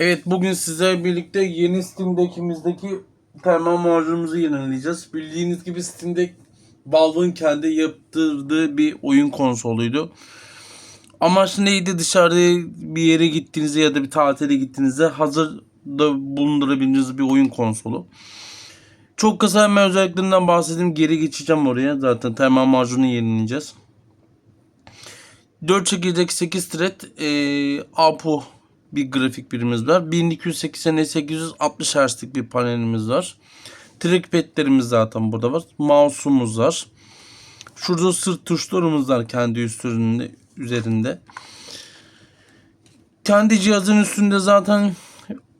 Evet bugün sizlerle birlikte yeni Steam Deck'imizdeki termal macunumuzu yenileyeceğiz. Bildiğiniz gibi Steam Deck Valve'ın kendi yaptırdığı bir oyun konsoluydu. Amaç neydi? Dışarıda bir yere gittiğinizde ya da bir tatile gittiğinizde hazırda bulundurabileceğiniz bir oyun konsolu. Çok kısa hemen özelliklerinden bahsedeyim. Geri geçeceğim oraya. Zaten termal macunu yenileyeceğiz. 4 çekirdek 8 thread e, APU bir grafik birimimiz var. 1280 860 Hz'lik bir panelimiz var. Trackpad'lerimiz zaten burada var. Mouse'umuz var. Şurada sırt tuşlarımız var kendi üstünde, üzerinde. Kendi cihazın üstünde zaten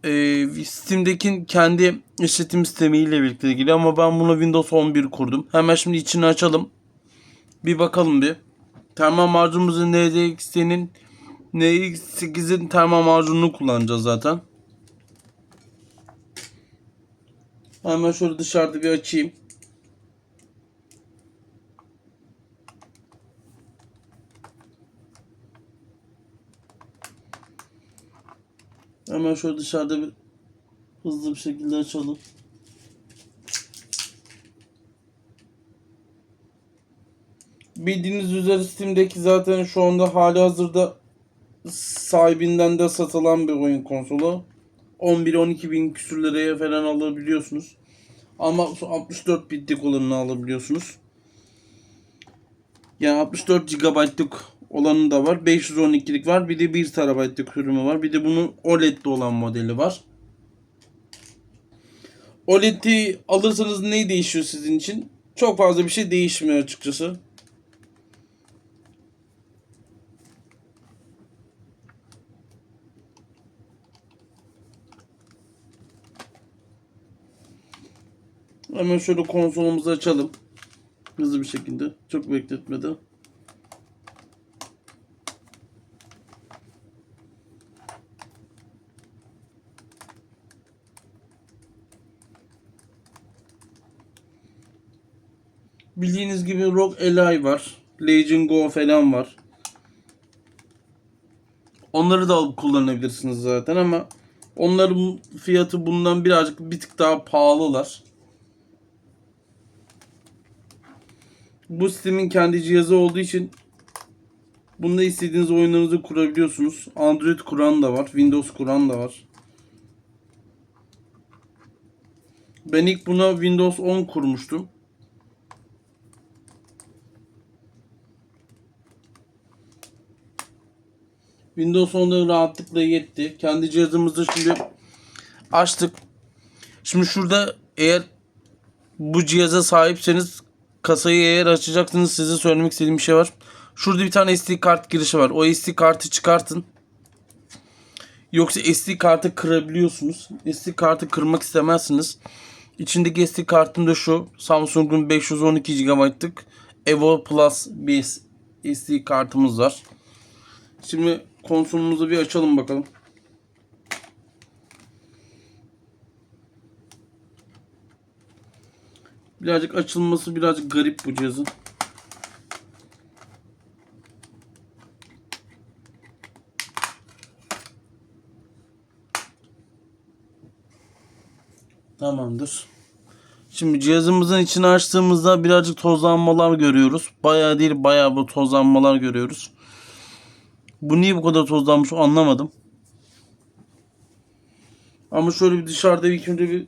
e, Steam'deki kendi işletim sistemiyle birlikte geliyor ama ben bunu Windows 11 kurdum. Hemen şimdi içini açalım. Bir bakalım bir. Termal macunumuzun NDX'nin NX8'in termal macununu kullanacağız zaten. Hemen şöyle dışarıda bir açayım. Hemen şöyle dışarıda bir hızlı bir şekilde açalım. Bildiğiniz üzere Steam'deki zaten şu anda hali hazırda sahibinden de satılan bir oyun konsolu. 11-12 bin küsür liraya falan alabiliyorsunuz. Ama 64 bitlik olanını alabiliyorsunuz. Yani 64 GB'lık olanı da var. 512'lik var. Bir de 1 TB'lık sürümü var. Bir de bunun OLED'li olan modeli var. OLED'i alırsanız ne değişiyor sizin için? Çok fazla bir şey değişmiyor açıkçası. Hemen şöyle konsolumuzu açalım. Hızlı bir şekilde. Çok bekletmeden. Bildiğiniz gibi Rock Ally var. Legion Go falan var. Onları da alıp kullanabilirsiniz zaten ama onların fiyatı bundan birazcık bir tık daha pahalılar. Bu sistemin kendi cihazı olduğu için bunda istediğiniz oyunlarınızı kurabiliyorsunuz. Android kuran da var. Windows kuran da var. Ben ilk buna Windows 10 kurmuştum. Windows 10'da rahatlıkla yetti. Kendi cihazımızı şimdi açtık. Şimdi şurada eğer bu cihaza sahipseniz kasayı eğer açacaksınız size söylemek istediğim bir şey var. Şurada bir tane SD kart girişi var. O SD kartı çıkartın. Yoksa SD kartı kırabiliyorsunuz. SD kartı kırmak istemezsiniz. İçindeki SD kartım da şu. Samsung'un 512 GB'lık Evo Plus bir SD kartımız var. Şimdi konsolumuzu bir açalım bakalım. Birazcık açılması birazcık garip bu cihazın. Tamamdır. Şimdi cihazımızın içini açtığımızda birazcık tozlanmalar görüyoruz. Bayağı değil bayağı bu tozlanmalar görüyoruz. Bu niye bu kadar tozlanmış anlamadım. Ama şöyle bir dışarıda ilk önce bir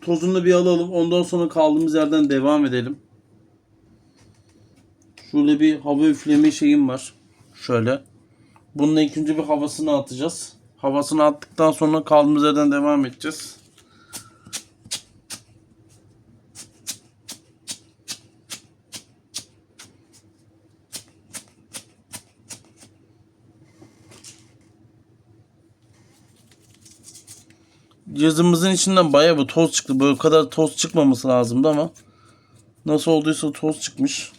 tozunu bir alalım. Ondan sonra kaldığımız yerden devam edelim. Şöyle bir hava üfleme şeyim var. Şöyle. Bunun ilk önce bir havasını atacağız. Havasını attıktan sonra kaldığımız yerden devam edeceğiz. Cihazımızın içinden bayağı bir toz çıktı. Böyle kadar toz çıkmaması lazımdı ama nasıl olduysa toz çıkmış.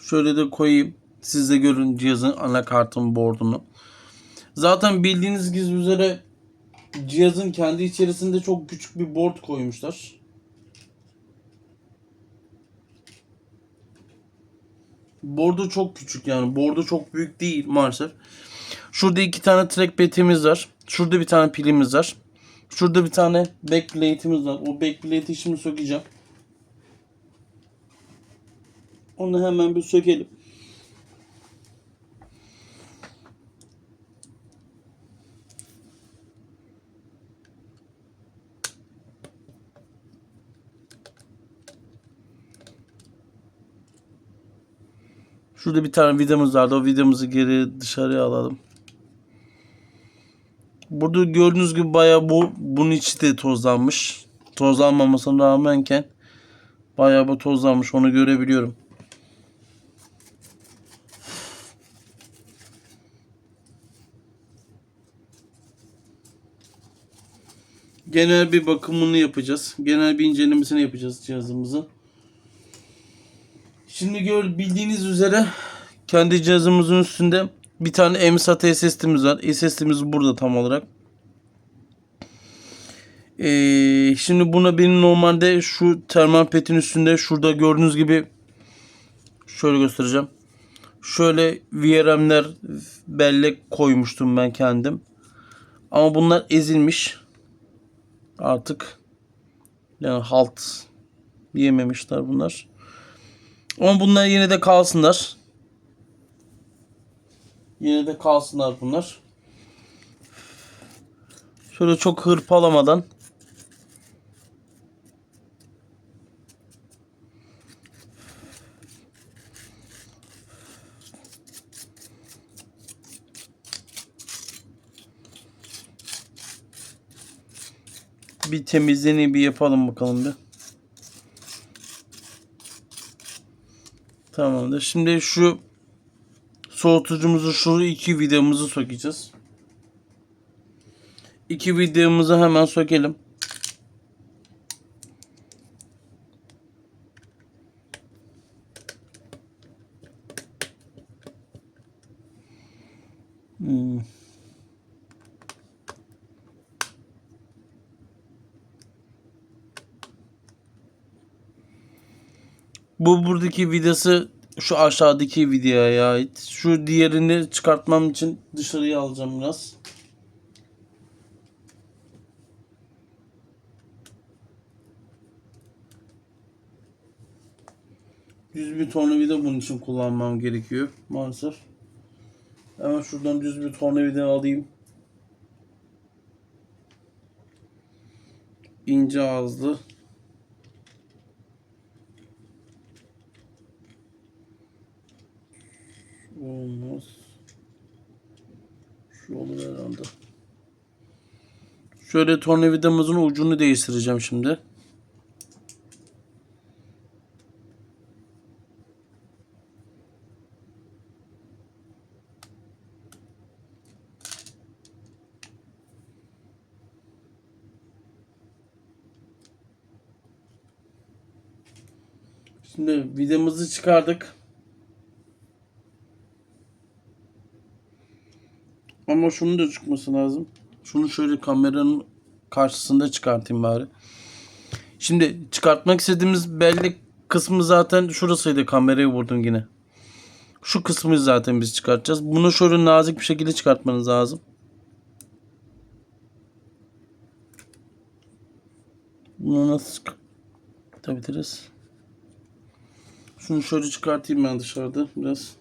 Şöyle de koyayım. Siz de görün cihazın anakartın board'unu. Zaten bildiğiniz gibi üzere cihazın kendi içerisinde çok küçük bir board koymuşlar. Board'u çok küçük yani. Board'u çok büyük değil maalesef. Şurada iki tane trackpad'imiz var. Şurada bir tane pilimiz var. Şurada bir tane backplate'imiz var. O backplate'i şimdi sökeceğim. Onu hemen bir sökelim. Şurada bir tane vidamız vardı. O vidamızı geri dışarıya alalım. Burada gördüğünüz gibi bayağı bu bunun içi de tozlanmış. Tozlanmamasına rağmenken bayağı bu tozlanmış. Onu görebiliyorum. Genel bir bakımını yapacağız. Genel bir incelemesini yapacağız cihazımızın. Şimdi gör bildiğiniz üzere kendi cihazımızın üstünde bir tane MSAT SSD'miz var. SSD'miz burada tam olarak. Ee, şimdi buna benim normalde şu termal petin üstünde şurada gördüğünüz gibi şöyle göstereceğim. Şöyle VRM'ler bellek koymuştum ben kendim. Ama bunlar ezilmiş. Artık yani halt yememişler bunlar. Ama bunlar yine de kalsınlar. Yine de kalsınlar bunlar. Şöyle çok hırpalamadan bir temizliğini bir yapalım bakalım bir. Tamamdır. Şimdi şu soğutucumuzu şu iki videomuzu sökeceğiz. İki videomuzu hemen sökelim. Hmm. Bu buradaki vidası şu aşağıdaki videoya ait. Şu diğerini çıkartmam için dışarıya alacağım biraz. Düz bir tornavida bunun için kullanmam gerekiyor maalesef. Hemen şuradan düz bir tornavida alayım. İnce ağızlı. Şöyle tornavidamızın ucunu değiştireceğim şimdi. Şimdi vidamızı çıkardık. Ama şunun da çıkması lazım. Şunu şöyle kameranın karşısında çıkartayım bari. Şimdi çıkartmak istediğimiz belli kısmı zaten şurasıydı. Kamerayı vurdun yine. Şu kısmı zaten biz çıkartacağız. Bunu şöyle nazik bir şekilde çıkartmanız lazım. Bunu nasıl çıkartabiliriz? Şunu şöyle çıkartayım ben dışarıda biraz.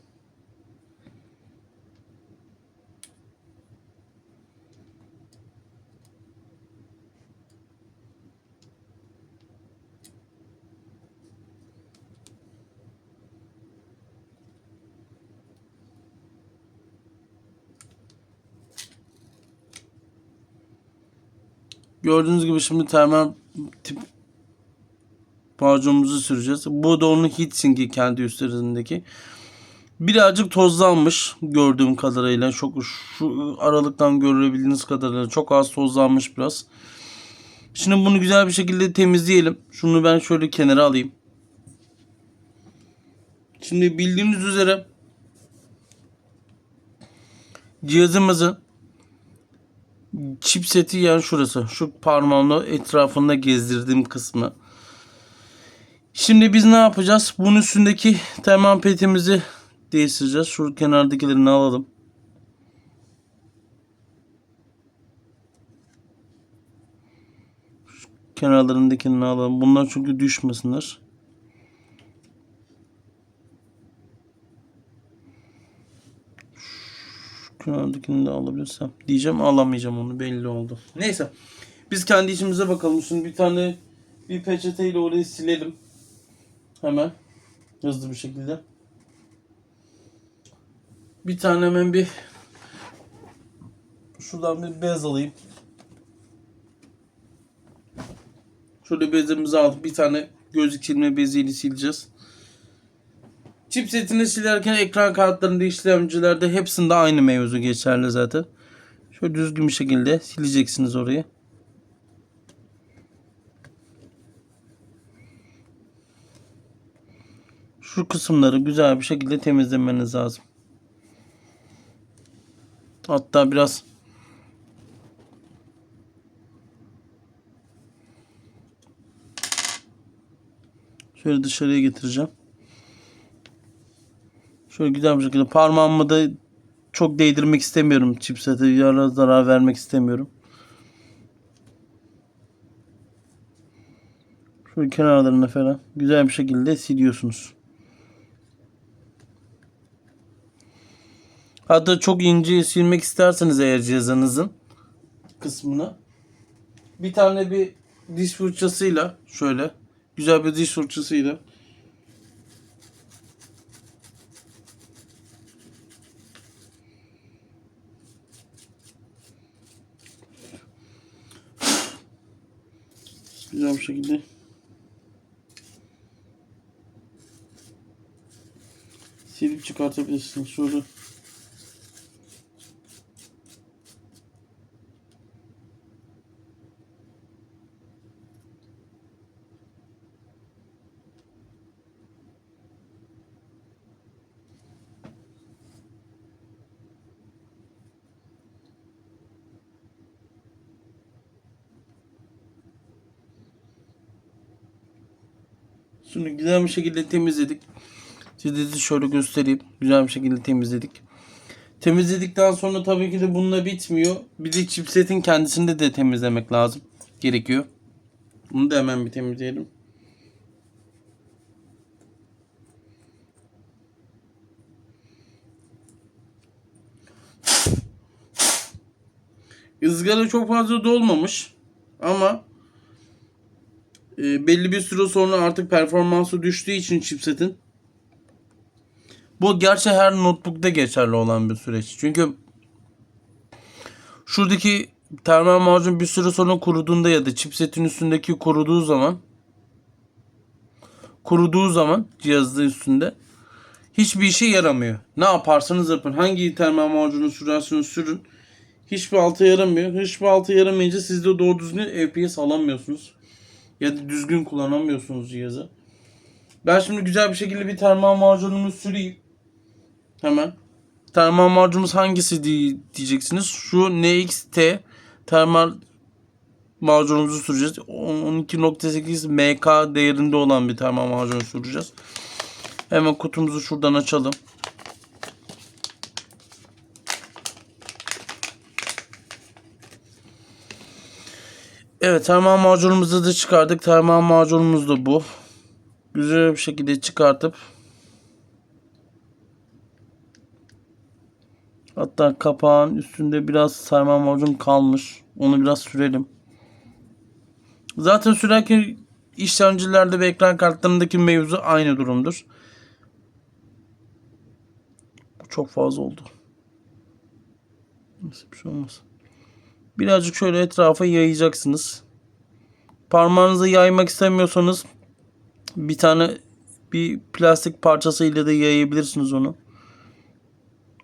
Gördüğünüz gibi şimdi termal tip macunumuzu süreceğiz. Bu da onun heatsinki kendi üstlerindeki. Birazcık tozlanmış gördüğüm kadarıyla. Çok şu aralıktan görebildiğiniz kadarıyla çok az tozlanmış biraz. Şimdi bunu güzel bir şekilde temizleyelim. Şunu ben şöyle kenara alayım. Şimdi bildiğiniz üzere cihazımızın chipseti yani şurası. Şu parmağımla etrafında gezdirdiğim kısmı. Şimdi biz ne yapacağız? Bunun üstündeki termometremizi değiştireceğiz. Şu kenardakilerini alalım. Şu kenarlarındakini alalım. Bunlar çünkü düşmesinler. Kenardakini de alabilirsem. Diyeceğim alamayacağım onu belli oldu. Neyse. Biz kendi işimize bakalım. Şimdi bir tane bir peçeteyle orayı silelim. Hemen. Hızlı bir şekilde. Bir tane hemen bir şuradan bir bez alayım. Şöyle bezimizi aldık. Bir tane gözlük silme beziyle sileceğiz. Chipsetini silerken ekran kartlarında işlemcilerde hepsinde aynı mevzu geçerli zaten. Şöyle düzgün bir şekilde sileceksiniz orayı. Şu kısımları güzel bir şekilde temizlemeniz lazım. Hatta biraz şöyle dışarıya getireceğim. Şöyle güzel bir şekilde parmağımı da çok değdirmek istemiyorum chipsete. Yara zarar vermek istemiyorum. Şöyle kenarlarına falan güzel bir şekilde siliyorsunuz. Hatta çok ince silmek isterseniz eğer cihazınızın kısmını bir tane bir diş fırçasıyla şöyle güzel bir diş fırçasıyla güzel bir şekilde silip çıkartabilirsiniz. Şöyle Şimdi güzel bir şekilde temizledik. Size şöyle göstereyim. Güzel bir şekilde temizledik. Temizledikten sonra tabii ki de bununla bitmiyor. Bir de chipsetin kendisini de temizlemek lazım. Gerekiyor. Bunu da hemen bir temizleyelim. Izgara çok fazla dolmamış. Ama e, belli bir süre sonra artık performansı düştüğü için chipsetin bu gerçi her notebook'ta geçerli olan bir süreç. Çünkü şuradaki termal macun bir süre sonra kuruduğunda ya da chipsetin üstündeki kuruduğu zaman kuruduğu zaman cihazın üstünde hiçbir işe yaramıyor. Ne yaparsanız yapın. Hangi termal macunu sürerseniz sürün. Hiçbir altı yaramıyor. Hiçbir altı yaramayınca siz de doğru düzgün FPS alamıyorsunuz. Ya da düzgün kullanamıyorsunuz cihazı. Ben şimdi güzel bir şekilde bir termal macunumu süreyim. Hemen. Termal macunumuz hangisi diye- diyeceksiniz. Şu NXT termal macunumuzu süreceğiz. 12.8 MK değerinde olan bir termal macunu süreceğiz. Hemen kutumuzu şuradan açalım. Evet termal macunumuzu da çıkardık. Termal macunumuz da bu. Güzel bir şekilde çıkartıp Hatta kapağın üstünde biraz sarma macun kalmış. Onu biraz sürelim. Zaten sürerken işlemcilerde ve ekran kartlarındaki mevzu aynı durumdur. Bu çok fazla oldu. Nasıl bir şey olmaz. Birazcık şöyle etrafa yayacaksınız. Parmağınızı yaymak istemiyorsanız bir tane bir plastik parçasıyla da yayabilirsiniz onu.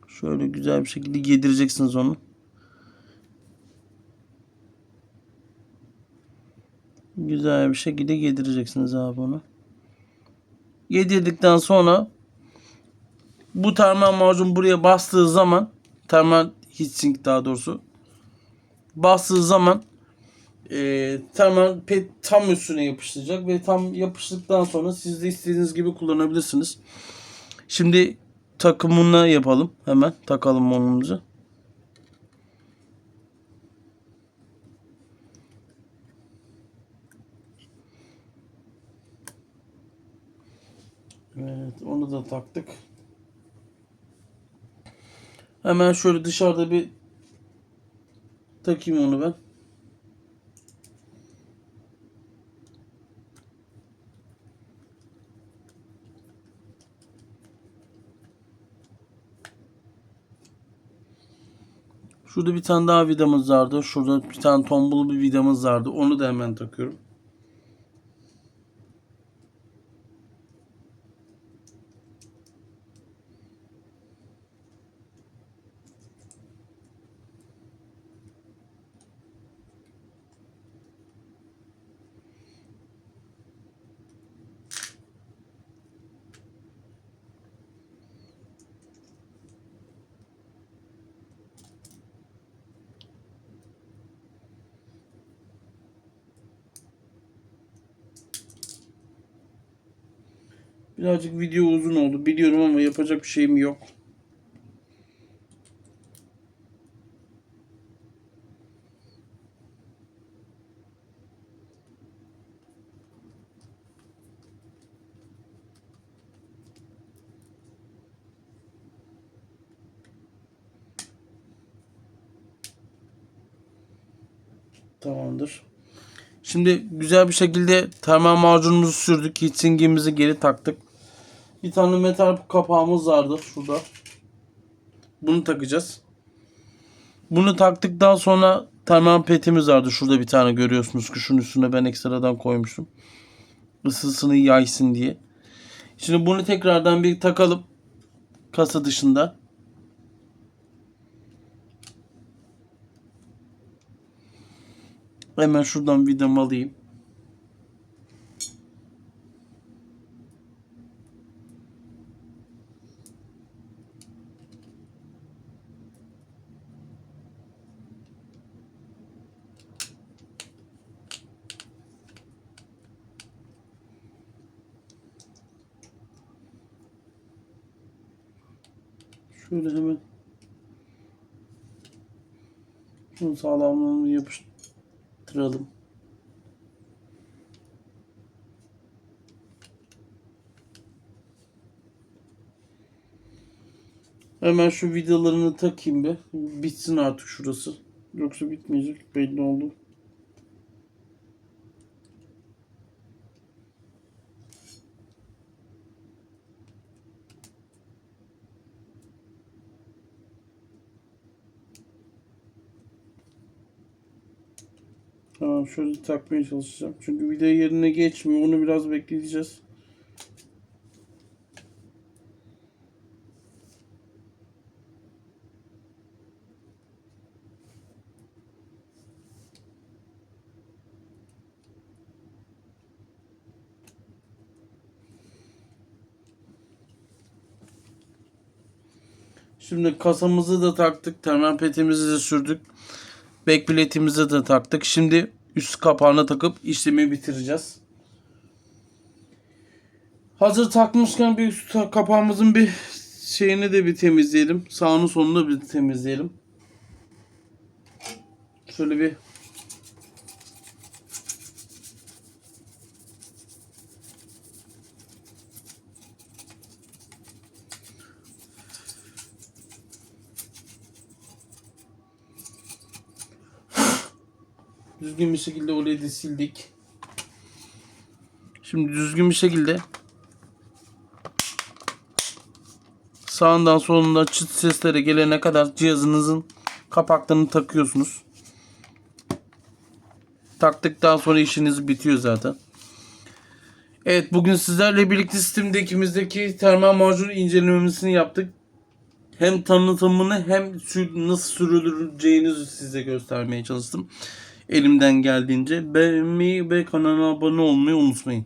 Şöyle güzel bir şekilde yedireceksiniz onu. Güzel bir şekilde yedireceksiniz abi onu. Yedirdikten sonra bu termal macun buraya bastığı zaman termal heatsink daha doğrusu. Bastığı zaman e, tamamen pet tam üstüne yapıştıracak ve tam yapıştıktan sonra siz de istediğiniz gibi kullanabilirsiniz. Şimdi takımını yapalım. Hemen takalım monumuzu. Evet onu da taktık. Hemen şöyle dışarıda bir takayım onu ben. Şurada bir tane daha vidamız vardı. Şurada bir tane tombul bir vidamız vardı. Onu da hemen takıyorum. Birazcık video uzun oldu. Biliyorum ama yapacak bir şeyim yok. Tamamdır. Şimdi güzel bir şekilde termal macunumuzu sürdük. Heatsink'imizi geri taktık. Bir tane metal kapağımız vardı şurada. Bunu takacağız. Bunu taktıktan sonra termal petimiz vardı. Şurada bir tane görüyorsunuz ki şunun üstüne ben ekstradan koymuştum. Isısını yaysın diye. Şimdi bunu tekrardan bir takalım. Kasa dışında. Hemen şuradan vidamı alayım. Şöyle hemen şunun sağlamlığını yapıştıralım. Hemen şu vidalarını takayım bir. Bitsin artık şurası. Yoksa bitmeyecek belli oldu. Tamam şöyle takmaya çalışacağım. Çünkü vida yerine geçmiyor. Onu biraz bekleyeceğiz. Şimdi kasamızı da taktık. Termal petimizi de sürdük. Backplate'imizi de taktık. Şimdi üst kapağına takıp işlemi bitireceğiz. Hazır takmışken bir üst kapağımızın bir şeyini de bir temizleyelim. Sağını solunu bir temizleyelim. Şöyle bir düzgün bir şekilde da sildik. Şimdi düzgün bir şekilde sağından solundan çıt sesleri gelene kadar cihazınızın kapaklarını takıyorsunuz. Taktıktan sonra işiniz bitiyor zaten. Evet bugün sizlerle birlikte Steam'dekimizdeki termal macun incelemesini yaptık. Hem tanıtımını hem nasıl sürüleceğini size göstermeye çalıştım. Elimden geldiğince beğenmeyi ve kanala abone olmayı unutmayın.